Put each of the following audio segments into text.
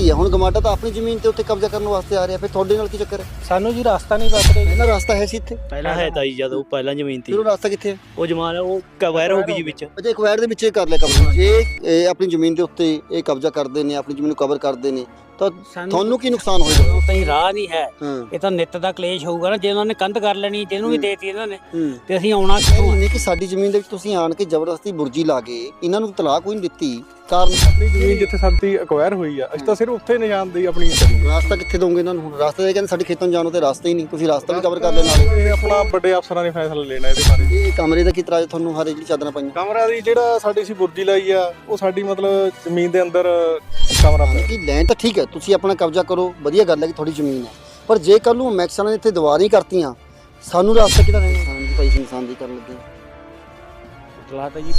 ਕੀ ਹੈ ਹੁਣ ਗਮਾਡਾ ਤਾਂ ਆਪਣੀ ਜ਼ਮੀਨ ਤੇ ਉੱਤੇ ਕਬਜ਼ਾ ਕਰਨ ਵਾਸਤੇ ਆ ਰਿਹਾ ਫਿਰ ਤੁਹਾਡੇ ਨਾਲ ਕੀ ਚੱਕਰ ਹੈ? ਸਾਨੂੰ ਜੀ ਰਸਤਾ ਨਹੀਂ ਬਚ ਰਿਹਾ ਇਹਨਾਂ ਰਸਤਾ ਹੈ ਸੀ ਇੱਥੇ? ਪਹਿਲਾਂ ਹੈ ਤਾਂ ਜੀ ਜਦੋਂ ਪਹਿਲਾਂ ਜ਼ਮੀਨ ਤੀ ਫਿਰ ਉਹ ਰਸਤਾ ਕਿੱਥੇ ਹੈ? ਉਹ ਜਮਾਨ ਉਹ ਕਵਰ ਹੋ ਗਈ ਜੀ ਵਿੱਚ। ਅੱਛਾ ਇੱਕ ਵਾਰ ਦੇ ਵਿੱਚ ਇਹ ਕਰ ਲਿਆ ਕਬਜ਼ਾ। ਜੇ ਇਹ ਆਪਣੀ ਜ਼ਮੀਨ ਦੇ ਉੱਤੇ ਇਹ ਕਬਜ਼ਾ ਕਰਦੇ ਨੇ ਆਪਣੀ ਜ਼ਮੀਨ ਨੂੰ ਕਵਰ ਕਰਦੇ ਨੇ। ਤਾਂ ਤੁਹਾਨੂੰ ਕੀ ਨੁਕਸਾਨ ਹੋਏਗਾ ਉਹ ਤਾਂ ਰਾਹ ਨਹੀਂ ਹੈ। ਹਾਂ। ਇਹ ਤਾਂ ਨਿੱਤ ਦਾ ਕਲੇਸ਼ ਹੋਊਗਾ ਨਾ ਜੇ ਉਹਨਾਂ ਨੇ ਕੰਧ ਕਰ ਲੈਣੀ ਜਿਹਨੂੰ ਵੀ। ਦੇਤੀ ਇਹਨਾਂ ਨੇ ਹੂੰ। ਤੇ ਅਸੀਂ ਆਉਣਾ ਹੈ ਨਹੀਂ ਕਿ ਸਾਡੀ ਜ਼ਮੀਨ ਦੇ ਵਿੱਚ ਤੁਸੀਂ ਆਣ ਕੇ ਜ਼ਬਰਦਸਤੀ ਬੁਰਜੀ ਲਾ ਗਏ ਇਹਨਾਂ ਨੂੰ ਤਲਾਕ ਕੋਈ ਨਹੀਂ ਦਿੱਤੀ ਕਾਰਨ ਆਪਣੀ ਜ਼ਮੀਨ ਜਿੱਥੇ ਸਾਡੀ ਅਕਵਾਇਰ ਹੋਈ ਆ ਅਸੀਂ ਤਾਂ ਸਿਰਫ ਉੱਥੇ ਨਿਸ਼ਾਨਦੇਹੀ ਆਪਣੀ ਕਰੀ। ਰਾਸਤਾ ਕਿੱਥੇ ਦੋਗੇ ਇਹਨਾਂ ਨੂੰ ਹੁਣ? ਰਾਸਤਾ ਇਹ ਕਹਿੰਦੇ ਸਾਡੇ ਖੇਤਾਂ ਨੂੰ ਜਾਣ ਨੂੰ ਤੇ ਰਾਸਤਾ ਹੀ ਨਹੀਂ ਤੁਸੀਂ ਰਾਸਤਾ ਵੀ ਕਵਰ ਕਰ ਲੈਣ। ਨਾਲੇ ਇਹ ਆਪਣਾ ਵੱਡੇ ਅਫਸਰਾਂ ਨੇ ਫੈਸਲਾ ਲੈਣਾ ਇਹਦੇ ਬਾਰੇ। ਇਹ ਕਮਰੇ ਦਾ ਕੀ ਤਰ੍ਹਾਂ ਤੁਹਾਨੂੰ ਹਾਰੇ ਜਿਹੜੀ ਚਾਦਰਾਂ ਪਾਈਆਂ? ਕਮਰਾ ਦੀ ਜਿਹੜਾ ਸਾਡੀ ਸੀ ਬੁਰਜੀ ਲਾਈ ਆ ਉਹ ਸਾਡੀ ਮਤਲਬ ਜ਼ਮੀਨ ਦੇ ਅੰਦਰ ਕਮਰਾ ਪਿਆ। ਕਿ ਲੈਣ ਤਾਂ ਠੀਕ ਹੈ ਤੁਸੀਂ ਆਪਣਾ ਕਬਜ਼ਾ ਕਰੋ ਵਧੀਆ ਗੱਲ ਹੈ ਕਿ ਤੁਹਾਡੀ ਜ਼ਮੀਨ ਹੈ। ਪਰ ਜੇ ਕੱਲ ਨੂੰ ਮੈਕਸਾਂ ਨੇ ਇੱਥੇ ਦੀਵਾਰਾਂ ਹੀ ਕਰਤੀਆਂ ਸਾਨੂੰ ਰਾਸਤਾ ਕਿਹਦਾ ਰਹਿਣਾ ਦੀ ਭਾਈ ਇਨਸਾਨ ਦੀ ਕਰਨ ਲੱਗੇ। ਤਾਂ ਜੀ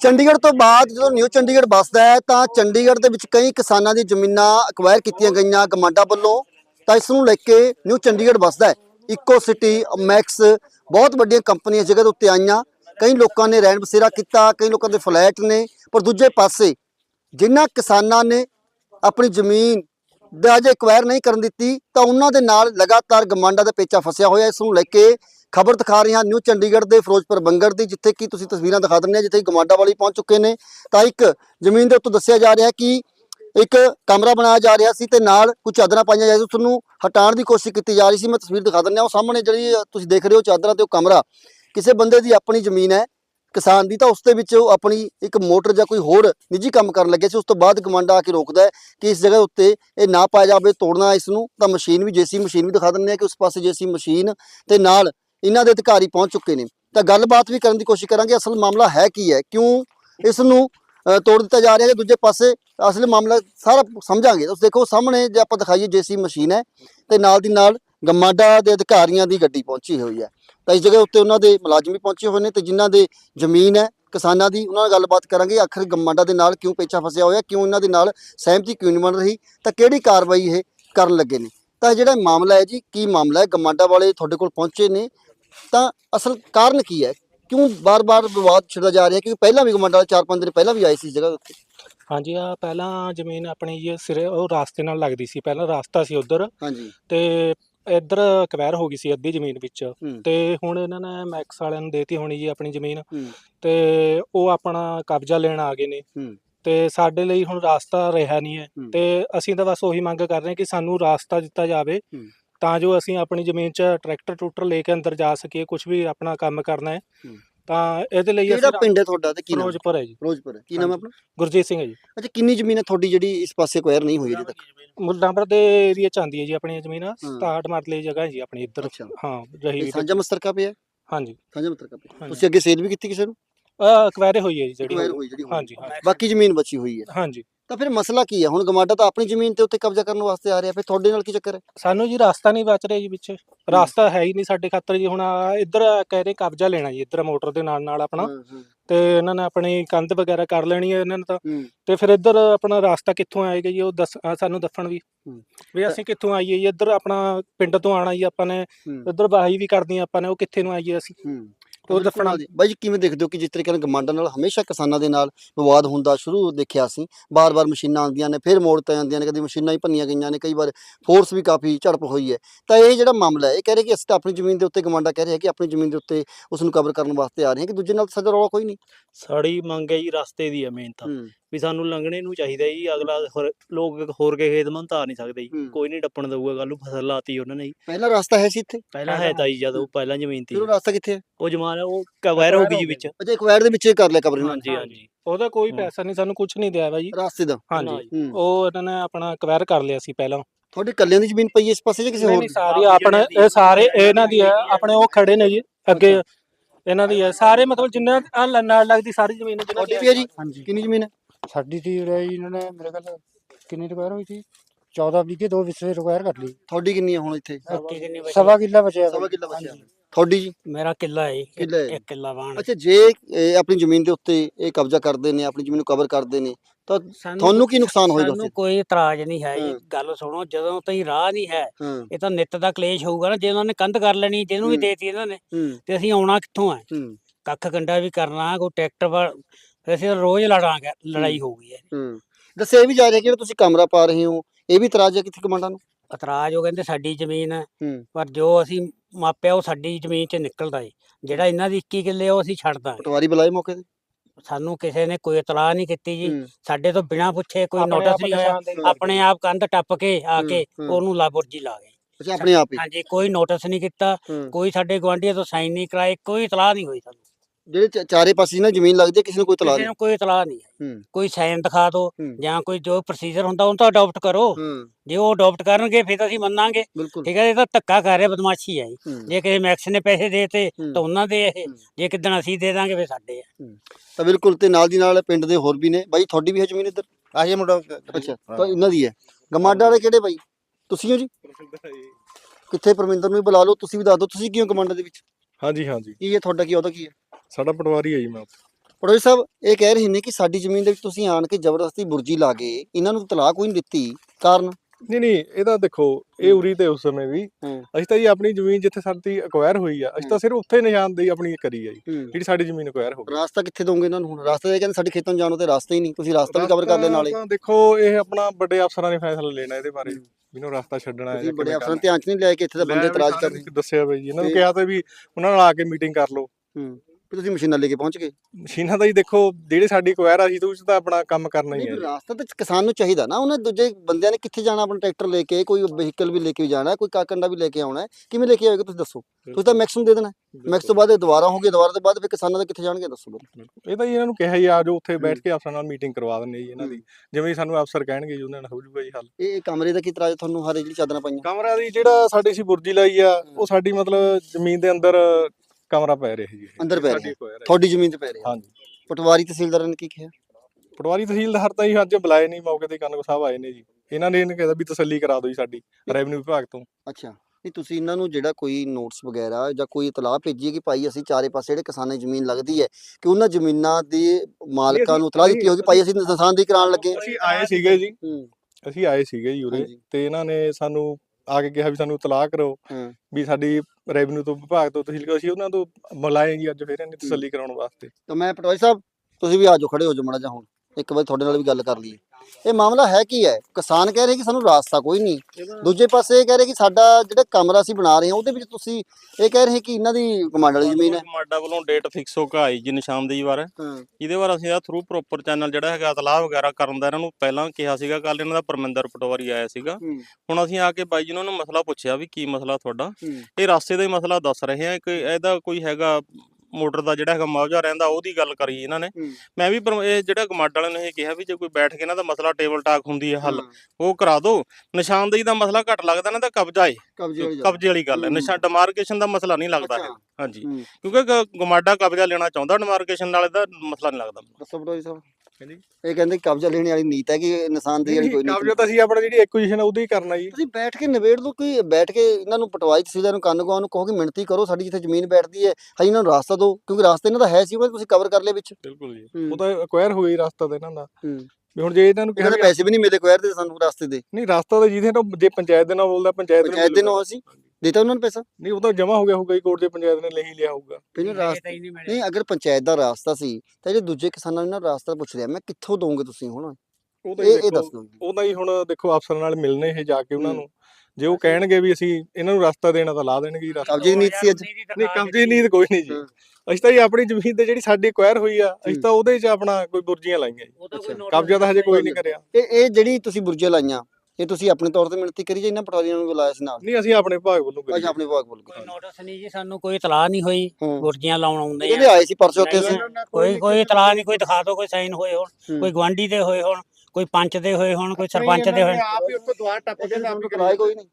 ਚੰਡੀਗੜ੍ਹ ਤੋਂ ਬਾਅਦ ਜਦੋਂ ਨਿਊ ਚੰਡੀਗੜ੍ਹ ਵੱਸਦਾ ਹੈ ਤਾਂ ਚੰਡੀਗੜ੍ਹ ਦੇ ਵਿੱਚ ਕਈ ਕਿਸਾਨਾਂ ਦੀ ਜ਼ਮੀਨਾਂ ਅਕਵਾਇਰ ਕੀਤੀਆਂ ਗਈਆਂ ਗਮਾਡਾ ਵੱਲੋਂ ਤਾਂ ਇਸ ਨੂੰ ਲੈ ਕੇ ਨਿਊ ਚੰਡੀਗੜ੍ਹ ਵੱਸਦਾ ਹੈ। ਇਕੋ ਸਿਟੀ ਮੈਕਸ ਬਹੁਤ ਵੱਡੀਆਂ ਕੰਪਨੀਆਂ ਜਗ੍ਹਾ ਦੇ ਉੱਤੇ ਆਈਆਂ। ਕਈ ਲੋਕਾਂ ਨੇ ਰਹਿਣ ਬਸੇਰਾ ਕੀਤਾ ਕਈ ਲੋਕਾਂ ਦੇ ਫਲੈਟ ਨੇ ਪਰ ਦੂਜੇ ਪਾਸੇ ਜਿਨ੍ਹਾਂ ਕਿਸਾਨਾਂ ਨੇ ਆਪਣੀ ਜ਼ਮੀਨ ਦਾ ਅਜੇ ਐਕਵਾਇਰ ਨਹੀਂ ਕਰਨ ਦਿੱਤੀ, ਤਾਂ ਉਹਨਾਂ ਦੇ ਨਾਲ ਲਗਾਤਾਰ ਗਮਾਂਡਾ ਦਾ ਪੇਚਾ ਫਸਿਆ ਹੋਇਆ ਇਸ ਨੂੰ ਲੈ ਕੇ ਖਬਰ ਦਿਖਾ ਰਹੇ ਹਾਂ ਨਿਊ ਚੰਡੀਗੜ੍ਹ ਦੇ ਫਿਰੋਜ਼ਪੁਰ ਬੰਗੜ ਦੀ, ਜਿੱਥੇ ਕਿ ਤੁਸੀਂ ਤਸਵੀਰਾਂ ਦਿਖਾ ਦਿੰਦੇ ਆ ਜਿੱਥੇ ਗਮਾਂਡਾ ਵਾਲੀ ਪਹੁੰਚ ਚੁੱਕੇ ਨੇ। ਤਾਂ ਇੱਕ ਜ਼ਮੀਨ ਦੇ ਉੱਤੇ ਦੱਸਿਆ ਜਾ ਰਿਹਾ ਕਿ ਇੱਕ ਕਮਰਾ ਬਣਾਇਆ ਜਾ ਰਿਹਾ ਸੀ ਤੇ ਨਾਲ ਕੁਝ ਚਾਦਰਾਂ ਪਾਈਆਂ ਜਾ ਰਹੀਆਂ ਸੀ, ਉਸ ਨੂੰ ਹਟਾਉਣ ਦੀ ਕੋਸ਼ਿਸ਼ ਕੀਤੀ ਜਾ ਰਹੀ ਸੀ। ਮੈਂ ਤਸਵੀਰ ਦਿਖਾ ਦਿੰਦਾ ਉਹ ਸਾਹਮਣੇ ਜਿਹੜੀ ਤੁਸੀਂ ਦੇਖ ਰਹੇ ਹੋ ਚਾਦਰਾਂ ਤੇ ਉਹ ਕਮਰਾ। ਕਿਸੇ ਬੰਦੇ ਦੀ ਆਪਣੀ ਜ਼ਮੀਨ ਹੈ। ਕਿਸਾਨ ਦੀ ਤਾਂ ਉਸ ਦੇ ਵਿੱਚ ਉਹ ਆਪਣੀ ਇੱਕ ਮੋਟਰ ਜਾਂ ਕੋਈ ਹੋਰ ਨਿੱਜੀ ਕੰਮ ਕਰਨ ਲੱਗਿਆ ਸੀ, ਉਸ ਤੋਂ ਬਾਅਦ ਕਮਾਂਡਾ ਆ ਕੇ ਰੋਕਦਾ ਹੈ ਕਿ ਇਸ ਜਗ੍ਹਾ ਉੱਤੇ ਇਹ ਨਾ ਪਾਇਆ ਜਾਵੇ, ਤੋੜਨਾ ਇਸ ਨੂੰ ਤਾਂ ਮਸ਼ੀਨ ਵੀ, ਜੇਸੀ ਮਸ਼ੀਨ ਵੀ ਦਿਖਾ ਦਿੰਦੇ ਆ ਕਿ ਉਸ ਪਾਸੇ ਜੇਸੀ ਮਸ਼ੀਨ ਤੇ ਨਾਲ ਇਹਨਾਂ ਦੇ ਅਧਿਕਾਰੀ ਪਹੁੰਚ ਚੁੱਕੇ ਨੇ। ਤਾਂ ਗੱਲਬਾਤ ਵੀ ਕਰਨ ਦੀ ਕੋਸ਼ਿਸ਼ ਕਰਾਂਗੇ, ਅਸਲ ਮਾਮਲਾ ਹੈ ਕੀ ਹੈ, ਕਿਉਂ ਇਸ ਨੂੰ ਤੋੜ ਦਿੱਤਾ ਜਾ ਰਿਹਾ ਹੈ ਦੂਜੇ ਪਾਸੇ ਅਸਲ ਮਾਮਲਾ ਸਾਰਾ ਸਮਝਾਂਗੇ। ਤੁਸੀਂ ਦੇਖੋ, ਸਾਹਮਣੇ ਜੇ ਆਪਾਂ ਦਿਖਾਈਏ ਜੇਸੀ ਮਸ਼ੀਨ ਹੈ ਤੇ ਨਾਲ ਦੀ ਨਾਲ ਗਮਾਡਾ ਦੇ ਅਧਿਕਾਰੀਆਂ ਦੀ ਗੱਡੀ ਪਹੁੰਚੀ ਹੋਈ ਹੈ। ਤਾਂ ਇਸ ਜਗ੍ਹਾ ਉੱਤੇ ਉਹਨਾਂ ਦੇ ਮੁਲਾਜ਼ਮ ਵੀ ਪਹੁੰਚੇ ਹੋਏ ਨੇ ਤੇ ਜਿਨ੍ਹਾਂ ਦੇ ਜ਼ਮੀਨ ਹੈ ਕਿਸਾਨਾਂ ਦੀ ਉਹਨਾਂ ਨਾਲ ਗੱਲਬਾਤ ਕਰਾਂਗੇ ਆਖਰ ਗਮਾਡਾ ਦੇ ਨਾਲ ਕਿਉਂ ਪੇਚਾ ਫਸਿਆ ਹੋਇਆ ਕਿਉਂ ਇਹਨਾਂ ਦੇ ਨਾਲ ਸਹਿਮਤੀ ਕਿਉਂ ਨਹੀਂ ਬਣ ਰਹੀ ਤਾਂ ਕਿਹੜੀ ਕਾਰਵਾਈ ਇਹ ਕਰਨ ਲੱਗੇ ਨੇ? ਤਾਂ ਜਿਹੜਾ ਮਾਮਲਾ ਹੈ ਜੀ ਕੀ ਮਾਮਲਾ ਹੈ? ਗਮਾਡਾ ਵਾਲੇ ਤੁਹਾਡੇ ਕੋਲ ਪਹੁੰਚੇ ਨੇ ਤਾਂ ਅਸਲ ਕਾਰਨ ਕੀ ਹੈ? ਕਿਉਂ ਬਾਰ-ਬਾਰ ਵਿਵਾਦ ਛਿੜਦਾ ਜਾ ਰਿਹਾ? ਕਿਉਂਕਿ ਪਹਿਲਾਂ ਵੀ ਗਮਾਡਾ ਵਾਲੇ ਚਾਰ ਪੰਜ ਦਿਨ ਪਹਿਲਾਂ ਵੀ ਆਏ ਸੀ ਇਸ ਜਗ੍ਹਾ ਉੱਤੇ। ਹਾਂਜੀ ਆ ਪਹਿਲਾਂ ਜ਼ਮੀਨ ਆਪਣੀ ਜੀ ਸਿਰੇ ਉਹ ਰਾਸਤੇ ਨਾਲ ਲੱਗਦੀ ਸੀ। ਪਹਿਲਾਂ ਰਾਸਤਾ ਸੀ ਉਧਰ ਹਾਂਜੀ। ਤੇ ਇੱਧਰ ਕਵੈਰ ਹੋ ਗਈ ਸੀ ਅੱਧੀ ਜ਼ਮੀਨ ਵਿੱਚ ਹੂੰ। ਤੇ ਹੁਣ ਇਹਨਾਂ ਨੇ ਮੈਕਸ ਵਾਲਿਆਂ ਨੂੰ ਦੇਤੀ ਹੋਣੀ ਜੀ ਆਪਣੀ ਜ਼ਮੀਨ ਹੂੰ। ਤੇ ਉਹ ਆਪਣਾ ਕਬਜ਼ਾ ਲੈਣ ਆ ਗਏ ਨੇ ਹੂੰ। ਤੇ ਸਾਡੇ ਲਈ ਹੁਣ ਰਾਸਤਾ ਰਿਹਾ ਨਹੀਂ ਹੈ ਹੂੰ। ਤੇ ਅਸੀਂ ਤਾਂ ਬਸ ਉਹੀ ਮੰਗ ਕਰ ਰਹੇ ਹਾਂ ਕਿ ਸਾਨੂੰ ਰਾਸਤਾ ਦਿੱਤਾ ਜਾਵੇ ਹੂੰ। ਤਾਂ ਜੋ ਅਸੀਂ ਆਪਣੀ ਜ਼ਮੀਨ 'ਚ ਟਰੈਕਟਰ ਟਰੂਟਰ ਲੈ ਕੇ ਅੰਦਰ ਜਾ ਸਕੀਏ ਕੁਝ ਵੀ ਆਪਣਾ ਕੰਮ ਕਰਨਾ ਹੈ ਹੂੰ। ਤਾਂ ਇਹਦੇ ਲਈ ਕਿਹੜਾ ਪਿੰਡ ਹੈ ਤੁਹਾਡਾ ਤੇ ਕੀ ਨਾਮ ਫਿਰੋਜ਼ਪੁਰ ਹੈ ਜੀ। ਫਿਰੋਜ਼ਪੁਰ ਹੈ। ਕੀ ਨਾਮ ਹੈ ਆਪਣਾ? ਗੁਰਜੀਤ ਸਿੰਘ ਹੈ ਜੀ। ਅੱਛਾ ਕਿੰਨੀ ਜ਼ਮੀਨ ਹੈ ਤੁਹਾਡੀ ਜਿਹੜੀ ਇਸ ਪਾਸੇ ਕੁਐਰ ਨਹੀਂ ਹੋਈ ਅਜੇ ਤੱਕ? ਮੁੱਲਾਂਪੁਰ ਦੇ ਏਰੀਆ ਚ ਆਉਂਦੀ ਹੈ ਜੀ ਆਪਣੀ ਜ਼ਮੀਨ। 67 ਮਰਲੇ ਜਗ੍ਹਾ ਹੈ ਜੀ ਆਪਣੀ ਇੱਧਰ। ਅੱਛਾ। ਹਾਂ ਰਹੀ ਸਾਂਝਾ ਮਸਤਰਕਾ ਪਿਆ? ਹਾਂਜੀ। ਸਾਂਝਾ ਮਸਤਰਕਾ ਪਿਆ। ਹਾਂਜੀ। ਤੁਸੀਂ ਅੱਗੇ ਸੇਲ ਵੀ ਕੀਤੀ ਕਿਸੇ ਨੂੰ? ਅਕਵਾਇਰ ਹੋਈ ਹੈ ਜੀ ਜਿਹੜੀ Acquire ਹੋਈ ਜਿਹੜੀ ਹੋਈ। ਹਾਂਜੀ ਹਾਂ- ਬਾਕੀ ਜ਼ਮੀਨ ਬਚੀ ਹੋਈ ਹੈ। ਹਾਂਜੀ। ਤਾਂ ਫਿਰ ਮਸਲਾ ਕੀ ਹੈ ਹੁਣ ਗਮਾਡਾ ਤਾਂ ਆਪਣੀ ਜ਼ਮੀਨ ਤੇ ਉੱਤੇ ਕਬਜ਼ਾ ਕਰਨ ਵਾਸਤੇ ਆ ਰਿਹਾ ਫਿਰ ਤੁਹਾਡੇ ਨਾਲ ਕੀ ਚੱਕਰ ਹੈ? ਸਾਨੂੰ ਜੀ ਰਸਤਾ ਨਹੀਂ ਬਚ ਰਿਹਾ ਜੀ ਵਿੱਚ। ਰਸਤਾ ਹੈ ਹੀ ਨਹੀਂ ਸਾਡੇ ਖਾਤਰ ਜੀ। ਹੁਣ ਆਹ ਇੱਧਰ ਕਹਿ ਰਹੇ ਕਬਜ਼ਾ ਲੈਣਾ ਜੀ ਇੱਧਰ ਮੋਟਰ ਦੇ ਨਾਲ ਨਾਲ ਆਪਣਾ। ਤੇ ਇਹਨਾਂ ਨੇ ਆਪਣੀ ਕੰਧ ਵਗੈਰਾ ਕਰ ਲੈਣੀ ਹੈ ਇਹਨਾਂ ਨੇ ਤਾਂ। ਤੇ ਫਿਰ ਇੱਧਰ ਆਪਣਾ ਰਸਤਾ ਕਿੱਥੋਂ ਆਏਗਾ ਜੀ ਉਹ ਦੱਸ ਅਹ ਸਾਨੂੰ ਦੱਸਣ ਵੀ। ਹੂੰ। ਵੀ ਅਸੀਂ ਕਿੱਥੋਂ ਆਈਏ ਜੀ? ਇੱਧਰ ਆਪਣਾ ਪਿੰਡ ਤੋਂ ਆਣਾ ਜੀ ਆਪਾਂ ਨੇ। ਹੂੰ। ਇੱਧਰ ਬਾਈ ਵੀ ਕਰਦੀਆਂ ਆਪਾਂ ਨੇ ਉਹ ਕਿੱਥੇ ਨੂੰ ਆਈਏ ਅਸੀਂ? ਹੂੰ। ਉਹ ਦੱਸਣਾ ਬਾਈ ਜੀ ਕਿਵੇਂ ਦੇਖਦੇ ਹੋ ਕਿ ਜਿਸ ਤਰੀਕੇ ਨਾਲ ਗਮਾਡਾ ਨਾਲ ਹਮੇਸ਼ਾ ਕਿਸਾਨਾਂ ਦੇ ਨਾਲ ਵਿਵਾਦ ਹੁੰਦਾ ਸ਼ੁਰੂ ਦੇਖਿਆ ਸੀ? ਬਾਰ-ਬਾਰ ਮਸ਼ੀਨਾਂ ਆਉਂਦੀਆਂ ਨੇ ਫਿਰ ਮੋੜ ਤੇ ਜਾਂਦੀਆਂ ਨੇ ਕਦੀ ਮਸ਼ੀਨਾਂ ਹੀ ਭੰਨੀਆਂ ਗਈਆਂ ਨੇ ਕਈ ਵਾਰ ਫੋਰਸ ਵੀ ਕਾਫੀ ਝੜਪ ਹੋਈ ਹੈ। ਤਾਂ ਇਹ ਜਿਹੜਾ ਮਾਮਲਾ ਹੈ ਇਹ ਕਹਿ ਰਹੇ ਕਿ ਅਸੀਂ ਤਾਂ ਆਪਣੀ ਜ਼ਮੀਨ ਦੇ ਉੱਤੇ ਗਮਾਡਾ ਕਹਿ ਰਿਹਾ ਕਿ ਆਪਣੀ ਜ਼ਮੀਨ ਦੇ ਉੱਤੇ ਉਸ ਨੂੰ ਕਵਰ ਕਰਨ ਵਾਸਤੇ ਆ ਰਹੇ ਹਾਂ ਕਿ ਦੂਜੇ ਨਾਲ ਸਾਡਾ ਰੌਲਾ ਕੋਈ ਨਹੀਂ। ਸਾਡੀ ਮੰਗ ਹੈ ਜੀ ਰਸਤੇ ਦੀ ਹੈ ਮੇਨ ਤਾਂ। ਵੀ ਸਾਨੂੰ ਲੰਘਣੇ ਨੂੰ ਚਾਹੀਦਾ ਜੀ ਅਗਲਾ ਹੋਰ- ਲੋਕ ਹੋਰ ਕੇ ਖੇਤ ਮਨ ਤਾਂ ਨਹੀਂ ਸਕਦੇ ਜੀ ਹੂੰ। ਕੋਈ ਨਹੀਂ ਡੱਪਣ ਦਊਗਾ ਕੱਲ ਨੂੰ ਫਸਲ ਲਾਤੀ ਉਹਨਾਂ ਨੇ ਜੀ। ਪਹਿਲਾ ਰਸਤਾ ਹੈ ਸੀ ਇੱਥੇ? ਪਹਿਲਾਂ ਹੈ ਤਾਂ ਜੀ ਜਦੋਂ ਪਹਿਲਾਂ ਜ਼ਮੀਨ ਤੀ ਫਿਰ ਉਹ ਰਸਤਾ ਕਿੱਥੇ ਹੈ? ਉਹ ਜਮਾਨ ਉਹ ਕਵਰ ਹੋ ਗਈ ਜੀ ਵਿੱਚ। ਅੱਛਾ ਇੱਕ ਵਾਰ ਦੇ ਵਿੱਚ ਕਰ ਲਿਆ ਕਬਰ ਇਹਨਾਂ ਹਾਂਜੀ ਹਾਂਜੀ। ਉਹਦਾ ਕੋਈ ਹੂੰ। ਪੈਸਾ ਨਹੀਂ ਸਾਨੂੰ ਕੁਝ ਨਹੀਂ ਦਿਆ ਵਾ ਜੀ। ਰਾਸਤੇ ਦਾ। ਹਾਂਜੀ। ਹੂੰ। ਉਹ ਇਹਨਾਂ ਨੇ ਆਪਣਾ ਕਵੈਰ ਕਰ ਲਿਆ ਸੀ ਪਹਿਲਾਂ। ਤੁਹਾਡੇ ਕੱਲਿਆਂ ਦੀ ਜ਼ਮੀਨ ਪਈ ਹੈ ਇਸ ਪਾਸੇ ਜਾਂ ਕਿਸੇ ਨਹੀਂ ਹੋਰ ਨਹੀਂ ਦੀ? ਸਾਰੀ ਆਪ ਆਪਣੇ ਇਹ ਸਾਰੇ ਇਹਨਾਂ ਦੀ ਹੈ ਆਪਣੇ ਉਹ ਖੜੇ ਨੇ ਜੀ ਅੱਗੇ ਇਹਨਾਂ ਦੀ ਹੈ। ਸਾਰੇ ਮਤਲਬ ਜਿੰਨਾ ਆਹ ਲ- ਨਾਲ ਲੱਗਦੀ ਸਾਰੀ ਜ਼ਮੀਨ ਹੈ ਜਿਹਨਾਂ ਤੁਹਾਡੀ ਵੀ ਹੈ ਜੀ? ਹਾਂਜੀ। ਕਿੰਨੀ ਜ਼ਮੀਨ ਹੈ? ਸਾਡੀ ਦੀ ਰਹੀ ਇਹਨਾਂ ਨੇ ਮੇਰੇ ਖਿਆਲ ਕਿੰਨੀ ਰਿਕਵਾਇਰ ਹੋਈ ਸੀ 14 ਵਿਗੇ ਦੋ ਵਿਸਵੇ ਰਿਕਵਾਇਰ ਕਰ ਲਈ ਤੁਹਾਡੀ ਕਿੰਨੀ ਹੈ ਹੁਣ ਇੱਥੇ? ਸਵਾ ਕਿੱਲਾ ਬਚਿਆ ਸਵਾ। ਕਿੱਲਾ ਬਚਿਆ। ਤੁਹਾਡੀ ਜੀ ਮੇਰਾ ਕਿੱਲਾ ਹੈ ਇੱਕ- ਕਿੱਲਾ ਹੈ। ਇੱਕ ਕਿੱਲਾ ਵਾਣ ਅੱਛਾ ਜੇ ਇਹ ਆਪਣੀ ਜ਼ਮੀਨ ਦੇ ਉੱਤੇ ਇਹ ਕਬਜ਼ਾ ਕਰਦੇ ਨੇ ਆਪਣੀ ਜ਼ਮੀਨ ਨੂੰ ਕਵਰ ਕਰਦੇ ਨੇ ਤਾਂ ਤੁਹਾਨੂੰ ਕੀ ਨੁਕਸਾਨ ਹੋਏਗਾ ਸਾਨੂੰ ਫਿਰ ਕੋਈ ਇਤਰਾਜ਼ ਨਹੀਂ ਹੈ ਜੀ ਹਾਂ। ਗੱਲ ਸੁਣੋ ਜਦੋਂ ਤਾਈਂ ਰਾਹ ਨਹੀਂ ਹੈ ਹਾਂ ਇਹ ਤਾਂ ਨਿੱਤ ਦਾ ਕਲੇਸ਼ ਹੋਊਗਾ ਨਾ ਜੇ ਉਹਨਾਂ ਨੇ ਕੰਧ ਕਰ ਲੈਣੀ ਜਿਹਨੂੰ ਵੀ ਹੂੰ। ਦੇਤੀ ਇਹਨਾਂ ਨੇ ਹੂੰ ਤੇ ਅਸੀਂ ਆਉਣਾ ਕਿੱਥੋਂ ਹੈ ਹੂੰ ਕੱਖ ਕੰਡਾ ਵੀ ਕਰਨਾ ਕੋਈ ਟਰੈਕਟਰ ਵਾ ਅਸੀਂ ਤਾਂ ਰੋਜ਼ ਲੜਾਂਗੇ ਲੜਾਈ ਹੋਊਗੀ ਹੈ ਹੂੰ। ਦੱਸਿਆ ਇਹ ਵੀ ਜਾ ਰਿਹਾ ਕਿ ਜਿਹੜਾ ਤੁਸੀਂ ਕਮਰਾ ਪਾ ਰਹੇ ਹੋ ਇਹ ਵੀ ਇਤਰਾਜ਼ ਹੈ ਕਿੱਥੇ ਕਮਾਂਡਾਂ ਨੂੰ? ਇਤਰਾਜ਼ ਉਹ ਕਹਿੰਦੇ ਸਾਡੀ ਜ਼ਮੀਨ ਹੈ ਹੂੰ। ਪਰ ਜੋ ਅਸੀਂ ਮਾਪਿਆ ਉਹ ਸਾਡੀ ਜ਼ਮੀਨ 'ਚ ਨਿਕਲਦਾ ਏ। ਜਿਹੜਾ ਇਹਨਾਂ ਦੀ 21 ਕਿੱਲੇ ਉਹ ਅਸੀਂ ਛੱਡ ਦਾਂਗੇ ਪਟਵਾਰੀ ਬੁਲਾਏ ਮੌਕੇ ਤੇ? ਸਾਨੂੰ ਕਿਸੇ ਨੇ ਕੋਈ ਇਤਲਾਹ ਨਹੀਂ ਕੀਤੀ ਜੀ। ਹੂੰ, ਸਾਡੇ ਤੋਂ ਬਿਨਾਂ ਪੁੱਛੇ ਕੋਈ ਆਪਣੇ ਨੋਟਿਸ ਆਪ ਨਹੀਂ ਹੋਇਆ। ਆਪਣੇ ਆਪ ਕੰਧ ਟੱਪ ਕੇ ਆ ਹੂੰ, ਕੇ ਹੂੰ। ਉਹਨੂੰ ਲਾਬੁਰਜੀ ਲਾ ਗਏ। ਅੱਛਾ ਆਪਣੇ ਆਪ ਹੀ? ਹਾਂਜੀ ਕੋਈ ਨੋਟਿਸ ਨਹੀਂ ਕੀਤਾ। ਹੂੰ। ਕੋਈ ਸਾਡੇ ਗਵਾਂਢੀਆਂ ਤੋਂ ਸਾਈਨ ਨਹੀਂ ਕਰਾਏ ਕੋਈ ਇਤਲਾਹ ਨਹੀਂ ਹੋਈ ਸਾਨੂੰ। ਜਿਹੜੇ ਚ- ਚਾਰੇ ਪਾਸੇ ਜਿਹਨਾਂ ਜ਼ਮੀਨ ਲੱਗਦੀ ਹੈ ਕਿਸੇ ਨੂੰ ਕੋਈ ਤਲਾ ਕਿਸੇ ਨਹੀਂ। ਨੂੰ ਕੋਈ ਇਤਲਾਹ ਨਹੀਂ ਹੈ। ਹੂੰ। ਕੋਈ ਸਾਈਨ ਦਿਖਾ ਦਿਓ ਹੂੰ। ਜਾਂ ਕੋਈ ਜੋ ਪ੍ਰੋਸੀਜਰ ਹੁੰਦਾ ਉਹਨੂੰ ਤਾਂ ਅਡਾਪਟ ਕਰੋ। ਹੂੰ। ਜੇ ਉਹ ਅਡਾਪਟ ਕਰਨਗੇ ਫਿਰ ਤਾਂ ਅਸੀਂ ਮੰਨਾਂਗੇ। ਬਿਲਕੁਲ। ਠੀਕ ਹੈ ਇਹ ਤਾਂ ਧੱਕਾ ਕਰ ਰਿਹਾ ਬਦਮਾਸ਼ੀ ਹੈ ਜੀ। ਹੂੰ, ਜੇ ਕਿਸੇ ਮੈਕਸ ਨੇ ਪੈਸੇ ਦੇਤੇ ਹੂੰ। ਤਾਂ ਉਹਨਾਂ ਦੇ ਇਹ। ਹੂੰ। ਜੇ ਕਿਦਣ ਅਸੀਂ ਦੇ ਦਾਂਗੇ ਫਿਰ ਸਾਡੇ ਆ ਤਾਂ ਬਿਲਕੁਲ ਤੇ ਨਾਲ ਦੀ ਨਾਲ ਪਿੰਡ ਦੇ ਹੋਰ ਵੀ ਨੇ। ਬਾਈ ਤੁਹਾਡੀ ਵੀ ਹੈ ਜ਼ਮੀਨ ਇੱਧਰ? ਆਹੀ ਮੁੰਡਾ ਅੱਛਾ ਤਾਂ ਇਹਨਾਂ ਦੀ ਹੈ। ਗਮਾਡਾ ਵਾਲੇ ਕਿਹੜੇ ਬਾਈ? ਤੁਸੀਂ ਹੋ ਜੀ? ਕਿੱਥੇ ਪਰਮਿੰਦਰ ਨੂੰ ਵੀ ਬੁਲਾ ਲਓ ਤੁਸੀਂ ਵੀ ਦੱਸ ਦਿਓ। ਤੁਸੀਂ ਕਿਉਂ ਕਮਾਂਡਰ ਦੇ ਵਿੱਚ? ਹਾਂਜੀ ਹਾਂਜੀ। ਕੀ ਹੈ ਤੁਹਾਡਾ ਕੀ ਉਹਦਾ ਕੀ ਹੈ? ਸਾਡਾ ਪਟਵਾਰੀ ਹੈ ਜੀ ਮੈਂ ਉੱਥੇ। ਪੜੋਈ ਸਾਹਿਬ ਇਹ ਕਹਿ ਰਹੇ ਨੇ ਕਿ ਸਾਡੀ ਜ਼ਮੀਨ ਦੇ ਵਿੱਚ ਤੁਸੀਂ ਆਣ ਕੇ ਜ਼ਬਰਦਸਤੀ ਬੁਰਜੀ ਲਾ ਗਏ ਇਹਨਾਂ ਨੂੰ ਤਲਾਕ ਕੋਈ ਨਹੀਂ ਦਿੱਤੀ। ਕਾਰਨ? ਨਹੀਂ ਨਹੀਂ ਇਹਦਾ ਦੇਖੋ ਇਹ ਉਰੀ ਤੇ ਉਸ ਸਮੇਂ ਵੀ ਹੂੰ। ਅਸੀਂ ਤਾਂ ਜੀ ਆਪਣੀ ਜ਼ਮੀਨ ਜਿੱਥੇ ਸਾਡੀ ਅਕਵਾਇਰ ਹੋਈ ਆ ਅਸੀਂ ਤਾਂ ਸਿਰਫ ਉੱਥੇ ਨਿਸ਼ਾਨਦੇਹੀ ਆਪਣੀ ਕਰੀ ਆ ਜੀ ਜਿਹੜੀ ਸਾਡੀ ਜ਼ਮੀਨ ਅਕਵਾਇਰ ਹੋ ਗਈ। ਰਾਸਤਾ ਕਿੱਥੇ ਦੋਗੇ ਇਹਨਾਂ ਨੂੰ ਹੁਣ? ਰਾਸਤਾ ਦੇ ਕਹਿੰਦੇ ਸਾਡੇ ਖੇਤਾਂ ਨੂੰ ਜਾਣ ਤੇ ਰਾਸਤਾ ਹੀ ਨਹੀਂ। ਤੁਸੀਂ ਰਾਸਤਾ ਵੀ ਕਵਰ ਕਰ ਨਾਲੇ ਤਾਂ ਦੇਖੋ ਇਹ ਆਪਣਾ ਵੱਡੇ ਅਫਸਰਾਂ ਨੇ ਫੈਸਲਾ ਲੈਣਾ ਇਹਦੇ ਬਾਰੇ। ਇਹਨੂੰ ਰਸਤਾ ਛੱਡਣਾ ਹੈ ਤੁਸੀਂ ਜਾਂ ਬੜੇ ਅਫਸਰਾਂ ਧਿਆਨ ਚ ਨਹੀਂ ਲੈ ਕੇ ਇੱਥੇ ਤਾਂ। ਬੰਦੇ ਇਤਰਾਜ਼ ਕਰ ਰਹੇ ਦੱਸਿਆ ਬਈ ਜੀ ਇਹਨਾਂ ਨੂੰ ਤੇ- ਕਿਹਾ ਤੇ ਵੀ ਉਹਨਾਂ ਨਾਲ ਆ ਕੇ ਮੀਟਿੰਗ ਕਰ ਲਓ। ਹੂੰ। ਵੀ ਤੁਸੀਂ ਮਸ਼ੀਨਾਂ ਲੈ ਕੇ ਪਹੁੰਚ ਗਏ? ਮਸ਼ੀਨਾਂ ਦਾ ਹੀ ਦੇਖੋ ਜਿਹੜੇ ਸਾਡੀ ਅਕਵਾਇਰ ਆ ਸੀ ਤਾਂ ਉਸ ਤਾਂ ਆਪਣਾ ਕੰਮ ਕਰਨਾ ਹੀ ਹੈ ਰਾਸਤਾ ਤਾਂ ਕਿਸਾਨ ਨੂੰ ਚਾਹੀਦਾ ਨਾ ਉਹਨੇ ਦੂਜੇ ਬੰਦਿਆਂ ਨੇ ਕਿੱਥੇ ਜਾਣਾ ਆਪਣਾ ਟਰੈਕਟਰ ਲੈ ਕੇ ਕੋਈ ਵਹੀਕਲ ਵੀ ਲੈ ਕੇ ਜਾਣਾ ਕੋਈ ਕਾਕੰਡਾ ਵੀ ਲੈ ਕੇ ਆਉਣਾ ਹੈ। ਕਿਵੇਂ ਲੈ ਕੇ ਆਓਗੇ ਤੁਸੀਂ ਦੱਸੋ? ਤੁਸੀਂ ਤਾਂ ਮੈਕਸਿਮਮ ਦੇ ਦੇਣਾ। ਮੈਕਸ ਤੋਂ ਬਾਅਦ ਇਹ ਦੁਬਾਰਾ ਹੋ ਗਿਆ ਦੁਬਾਰਾ ਤੋਂ ਬਾਅਦ ਫਿਰ ਕਿਸਾਨਾਂ ਦਾ ਕਿੱਥੇ ਜਾਣਗੇ ਦੱਸੋ। ਇਹ ਤਾਂ ਜੀ ਇਹਨਾਂ ਨੂੰ ਕਿਹਾ ਹੀ ਆ ਜੋ ਉੱਥੇ ਬੈਠ ਕੇ ਅਫਸਰਾਂ ਨਾਲ ਮੀਟਿੰਗ ਕਰਵਾ ਦਿੰਦੇ ਜੀ ਇਹਨਾਂ ਦੀ। ਜਿਵੇਂ ਹੀ ਸਾਨੂੰ ਅਫਸਰ ਕਹਿਣਗੇ ਜੀ ਉਹਨਾਂ ਨਾਲ ਹੋ ਜਾਊਗਾ ਜੀ ਹੱਲ। ਇਹ ਕਮਰੇ ਦਾ ਕੀ ਇਤਰਾਜ਼ ਤੁਹਾਨੂੰ ਹਰੇ ਜਿਹੜੀ ਚਾਦਰਾਂ ਪਾਈਆਂ? ਕਮਰਾ ਦੀ ਜਿਹੜਾ ਸਾਡੀ ਸੀ ਬੁਰਜੀ ਲਾਈ ਆ ਉਹ ਸਾਡੀ ਮਤਲਬ ਜ਼ਮੀਨ ਦੇ ਅੰਦਰ ਕਮਰਾ ਪੈ ਰਿਹਾ ਜੀ ਇਹ। ਅੰਦਰ ਪੈ ਸਾਡੀ ਰਿਹਾ। ਹੈ। ਤੁਹਾਡੀ ਜ਼ਮੀਨ ਤੇ ਪੈ ਰਿਹਾ ਹਾਂਜੀ ਪਟਵਾਰੀ ਤਹਿਸੀਲਦਾਰਾਂ ਨੇ ਕੀ ਕਿਹਾ ਪਟਵਾਰੀ ਤਹਿਸੀਲਦਾਰ ਤਾਂ ਜੀ ਅੱਜ ਬੁਲਾਏ ਨਹੀਂ ਮੌਕੇ ਤੇ ਕਾਨੂੰਗੋ ਸਾਹਿਬ ਆਏ ਨੇ ਜੀ ਇਹਨਾਂ ਨੇ ਇਹਨੂੰ ਕਿਹਾ ਵੀ ਤਸੱਲੀ ਕਰਾ ਦਿਓ ਜੀ ਸਾਡੀ ਰੈਵਨਿਊ ਵਿਭਾਗ ਤੋਂ ਅੱਛਾ ਨਹੀਂ ਤੁਸੀਂ ਇਹਨਾਂ ਨੂੰ ਜਿਹੜਾ ਕੋਈ ਨੋਟਸ ਵਗੈਰਾ ਜਾਂ ਕੋਈ ਇਤਲਾਹ ਭੇਜੀ ਹੈ ਕਿ ਭਾਈ ਅਸੀਂ ਚਾਰੇ ਪਾਸੇ ਜਿਹੜੇ ਕਿਸਾਨਾਂ ਦੀ ਜ਼ਮੀਨ ਲੱਗਦੀ ਹੈ ਕਿ ਉਹਨਾਂ ਜ਼ਮੀਨਾਂ ਦੇ ਮਾਲਕਾਂ ਨੂੰ ਇਤਲਾਹ ਦਿੱਤੀ ਹੋਗੀ ਭਾਈ ਅਸੀਂ ਨਿਸ਼ਾਨਦੇਹੀ ਕਰਾਉਣ ਲੱਗੇ ਅਸੀਂ ਆਏ ਸੀਗੇ ਜੀ ਹੂੰ ਅਸੀਂ ਆਏ ਸੀਗੇ ਜੀ ਉਰੇ ਹਾਂਜੀ। ਤੇ ਇਹਨਾਂ ਨੇ ਸਾਨੂੰ ਆ ਕੇ ਕਿਹਾ ਵੀ ਸਾਨੂੰ ਇਤਲਾਹ ਕਰੋ ਹਾਂ। ਵੀ ਸਾਡੀ ਰੈਵਨਿਊ ਤੋਂ ਵਿਭਾਗ ਤੋਂ ਤਹਿਸੀਲ ਕੋ ਅਸੀਂ ਉਹਨਾਂ ਤੋਂ ਬੁਲਾਏ ਜੀ ਅੱਜ ਫਿਰ ਇਹਨੇ ਤਸੱਲੀ ਕਰਾਉਣ ਵਾਸਤੇ। ਤਾਂ ਮੈਂ ਪਟਵਾਰੀ ਸਾਹਿਬ ਤੁਸੀਂ ਵੀ ਆ ਜਾਓ ਖੜੇ ਹੋ ਜਾਓ ਮਾੜਾ ਜਿਹਾ ਹੁਣ। ਇੱਕ ਵਾਰ ਤੁਹਾਡੇ ਨਾਲ ਵੀ ਗੱਲ ਕਰ ਲਈਏ। ਇਹ ਮਾਮਲਾ ਹੈ ਕੀ ਹੈ? ਕਿਸਾਨ ਕਹਿ ਰਹੇ ਕਿ ਸਾਨੂੰ ਰਾਸਤਾ ਕੋਈ ਨਹੀਂ। ਦੂਜੇ ਪਾਸੇ ਇਹ ਕਹਿ ਰਹੇ ਕਿ ਸਾਡਾ ਜਿਹੜਾ ਕਮਰਾ ਅਸੀਂ ਬਣਾ ਰਹੇ ਹਾਂ ਉਹਦੇ ਵਿੱਚ ਤੁਸੀਂ ਇਹ ਕਹਿ ਰਹੇ ਕਿ ਇਹਨਾਂ ਦੀ ਕਮਾਂਡ ਵਾਲੀ ਜ਼ਮੀਨ ਹੈ। ਮਾਡਾ ਵੱਲੋਂ ਡੇਟ ਫਿਕਸ ਹੋ ਕੇ ਆਈ ਜੀ ਨਿਸ਼ਾਨਦੇਹੀ ਵਾਰ। ਹਾਂ। ਇਹਦੇ ਬਾਰੇ ਅਸੀਂ ਇਹਦਾ ਥਰੂ ਪ੍ਰੋਪਰ ਚੈਨਲ ਜਿਹੜਾ ਹੈਗਾ ਇਤਲਾਹ ਵਗੈਰਾ ਕਰਨ ਦਾ ਇਹਨਾਂ ਨੂੰ ਪਹਿਲਾਂ ਕਿਹਾ ਸੀਗਾ ਕੱਲ ਇਹਨਾਂ ਦਾ ਪਰਮਿੰਦਰ ਪਟਵਾਰੀ ਆਇਆ ਸੀਗਾ। ਹੁਣ ਅਸੀਂ ਆ ਕੇ ਬਾਈ ਜੀ ਨੂੰ ਉਹਨੂੰ ਮਸਲਾ ਪੁੱਛਿਆ ਵੀ ਕੀ ਮਸਲਾ ਤੁਹਾਡਾ। ਇਹ ਰਾਸਤੇ ਦਾ ਹੀ ਮਸਲਾ ਦੱਸ ਰਹੇ ਆ ਕਿ ਇਹਦਾ ਕੋਈ ਹੈਗਾ ਮੋਟਰ ਦਾ ਜਿਹੜਾ ਹੈਗਾ ਮੁਆਵਜ਼ਾ ਰਹਿੰਦਾ ਉਹਦੀ ਗੱਲ ਕਰੀ ਇਹਨਾਂ ਨੇ। ਮੈਂ ਵੀ ਪਰ- ਇਹ ਜਿਹੜਾ ਗਮਾਡ ਵਾਲਿਆਂ ਨੇ ਇਹ ਕਿਹਾ ਵੀ ਜੇ ਕੋਈ ਬੈਠ ਕੇ ਇਹਨਾਂ ਦਾ ਮਸਲਾ ਟੇਬਲ ਟਾਕ ਹੁੰਦੀ ਹੈ ਹੱਲ ਉਹ ਕਰਾ ਦਿਓ ਨਿਸ਼ਾਨਦੇਹੀ ਦਾ ਮਸਲਾ ਘੱਟ ਲੱਗਦਾ ਨਾ ਤਾਂ ਕਬਜ਼ਾ ਏ। ਕਬਜ਼ੇ ਵਾਲੀ ਗੱਲ। ਹੈ। ਨਿਸ਼ਾਨ ਡਿਮਾਰਕੇਸ਼ਨ ਦਾ ਮਸਲਾ ਨਹੀਂ ਲੱਗਦਾ ਹੈ ਹਾਂਜੀ। ਕਿਉਂਕਿ ਗਮਾਡਾ ਕਬਜ਼ਾ ਲੈਣਾ ਚਾਹੁੰਦਾ ਡਿਮਾਰਕੇਸ਼ਨ ਨਾਲ ਇਹਦਾ ਮਸਲਾ ਨਹੀਂ ਲੱਗਦਾ। ਦੱਸੋ ਪਟਵਾਰੀ ਸਾਹਿਬ। ਹਾਂਜੀ। ਇਹ ਕਹਿੰਦੇ ਕਬਜ਼ਾ ਲੈਣ ਵਾਲੀ ਨੀਤ ਹੈ ਕਿ ਨਿਸ਼ਾਨਦੇਹੀ ਵਾਲੀ ਕੋਈ ਕਬਜ਼ਾ ਨਹੀਂ ਤਾਂ ਅਸੀਂ ਆਪਣਾ ਜਿਹੜੀ ਐਕੁਜੀਸ਼ਨ ਉਹਦੀ ਹੀ ਕਰਨਾ ਜੀ ਤੁਸੀਂ ਬੈਠ ਕੇ ਨਿਬੇੜ ਲਓ ਕੋਈ ਬੈਠ ਕੇ ਇਹਨਾਂ ਨੂੰ ਪਟਵਾਰੀ ਤਹਿਸੀਲਦਾਰ ਨੂੰ ਕੰਨ ਗਵਾਂ ਨੂੰ ਕਹੋ ਕਿ ਮਿਹਨਤੀ ਕਰੋ ਸਾਡੀ ਜਿੱਥੇ ਜ਼ਮੀਨ ਬੈਠਦੀ ਹੈ ਹਾਂ ਇਹਨਾਂ ਨੂੰ ਰਾਸਤਾ ਦਿਓ ਕਿਉਂਕਿ ਰਾਸਤਾ ਇਹਨਾਂ ਦਾ ਹੈ ਸੀ ਉਹ ਤੁਸੀਂ ਕਵਰ ਕਰ ਲਿਆ ਵਿੱਚ ਬਿਲਕੁਲ ਜੀ। ਉਹ ਤਾਂ ਅਕਵਾਇਰ ਹੋ ਗਈ ਰਸਤਾ ਤਾਂ ਇਹਨਾਂ ਦਾ ਹੂੰ। ਵੀ ਹੁਣ ਜੇ ਇਹਨਾਂ ਨੂੰ ਕਿਹਾ ਦੇ ਪੈਸੇ ਵੀ ਨਹੀਂ ਮਿਲੇ ਕੁਐਰ ਦੇ ਸਾਨੂੰ ਰਾਸਤੇ ਦੇ ਨਹੀਂ ਰਸਤਾ ਤਾਂ ਜਿਹਦੇ ਨਾਲ ਜੇ ਪੰਚਾਇਤ ਦੇ ਨਾਲ ਬੋਲਦਾ ਪੰਚਾਇਤ ਦੇ। ਨਾਲ ਅਸੀਂ ਦੇਤਾ ਉਹਨਾਂ ਨੂੰ ਪੈਸਾ? ਨਹੀਂ ਉਹ ਤਾਂ ਜਮਾ ਹੋ ਗਿਆ ਹੋਊਗਾ ਜੀ ਕੋਰਟ ਦੇ ਪੰਚਾਇਤ ਨੇ ਨਹੀਂ ਲਿਆ ਹੋਊਗਾ। ਪਹਿਲਾਂ ਇਹ ਰਾਸਤਾ ਹੀ ਨਹੀਂ ਅਗਰ ਪੰਚਾਇਤ ਦਾ ਰਾਸਤਾ ਸੀ ਤਾਂ ਜਿਹੜੇ ਦੂਜੇ ਕਿਸਾਨਾਂ ਨੂੰ ਨਾ ਰਾਸਤਾ ਪੁੱਛ ਰਿਹਾ ਮੈਂ ਕਿੱਥੋਂ ਦੋਗੇ ਤੁਸੀਂ ਹੁਣ? ਉਹ ਤਾਂ ਇਹ ਜੀ ਇਹ ਦੱਸ ਦਿਓ ਉਹ ਤਾਂ ਹੀ ਹੁਣ ਦੇਖੋ ਅਫਸਰ ਨਾਲ ਮਿਲਨੇ ਇਹ ਜਾ ਕੇ ਉਹਨਾਂ ਹੂੰ। ਨੂੰ। ਜੇ ਉਹ ਕਹਿਣਗੇ ਵੀ ਅਸੀਂ ਇਹਨਾਂ ਨੂੰ ਰਸਤਾ ਦੇਣਾ ਤਾਂ ਲਾ ਦੇਣਗੇ ਜੀ ਰਸਤਾ। ਕਬਜ਼ੇ ਨੀਤ ਸੀ ਅੱਜ। 2019 ਦੀ ਨਹੀਂ ਕਬਜ਼ੇ ਨੀਤ ਕੋਈ ਨਹੀਂ ਜੀ। ਹਾਂ। ਅਸੀਂ ਤਾਂ ਜੀ ਆਪਣੀ ਜ਼ਮੀਨ ਤੇ ਜਿਹੜੀ ਸਾਡੀ ਅਕਵਾਇਰ ਹੋਈ ਆ ਅਸੀਂ ਹੂੰ। ਤਾਂ ਉਹਦੇ 'ਚ ਆਪਣਾ ਕੋਈ ਬੁਰਜੀਆਂ ਲਾਈਆਂ ਜੀ। ਕਬਜ਼ਾ ਤਾਂ ਹਜੇ ਕੋਈ ਨਹੀਂ ਕਰਿਆ। ਇਹ ਇਹ ਜਿਹੜੀ ਤੁਸੀਂ ਬੁਰਜੇ ਲਾਈਆਂ ਇਹ ਤੁਸੀਂ ਆਪਣੇ ਤੌਰ ਤੇ ਮਿਹਨਤੀ ਕਰੀ ਜਾਂ ਇਹਨਾਂ ਪਟਵਾਰੀਆਂ ਨੂੰ ਬੁਲਾਇਆ ਸੀ ਨਾਲ। ਨਹੀਂ ਅਸੀਂ ਆਪਣੇ ਵਿਭਾਗ ਵੱਲੋਂ ਅੱਛਾ ਕਰੀ ਆਪਣੇ ਵਿਭਾਗ ਬੋਲ ਕੋਈ ਨੋਟਿਸ ਨਹੀਂ ਜੀ ਸਾਨੂੰ ਕੋਈ ਇਤਲਾਹ ਨਹੀਂ ਹੋਈ। ਹੂੰ। ਗੁਰਜੀਆਂ ਲਾਉਣ ਆਉਂਦੇ ਕਹਿੰਦੇ ਆ। ਆਏ ਸੀ ਪਰਸੋਂ ਉੱਥੇ ਅਸੀਂ ਕੋਈ ਕੋਈ ਇਤਲਾਹ ਨਹੀਂ ਕੋਈ ਦਿਖਾ ਦਿਓ ਕੋਈ ਸਾਈਨ ਹੋਏ ਹੋਣ ਹੂੰ। ਕੋਈ ਗਵਾਂਢੀ ਦੇ ਹੋਏ ਹੋਣ ਕੋਈ ਪੰਚ ਦੇ ਹੋਏ ਹੋਣ ਕੋਈ ਸਰਪੰਚ ਦੇ ਹੋਏ ਆਪ ਹੀ ਉੱਥੋਂ ਦੁਆਰ ਟੱਪ ਕੇ ਸਾਨੂੰ ਕਰਾਏ ਕੋਈ ਨਹੀਂ।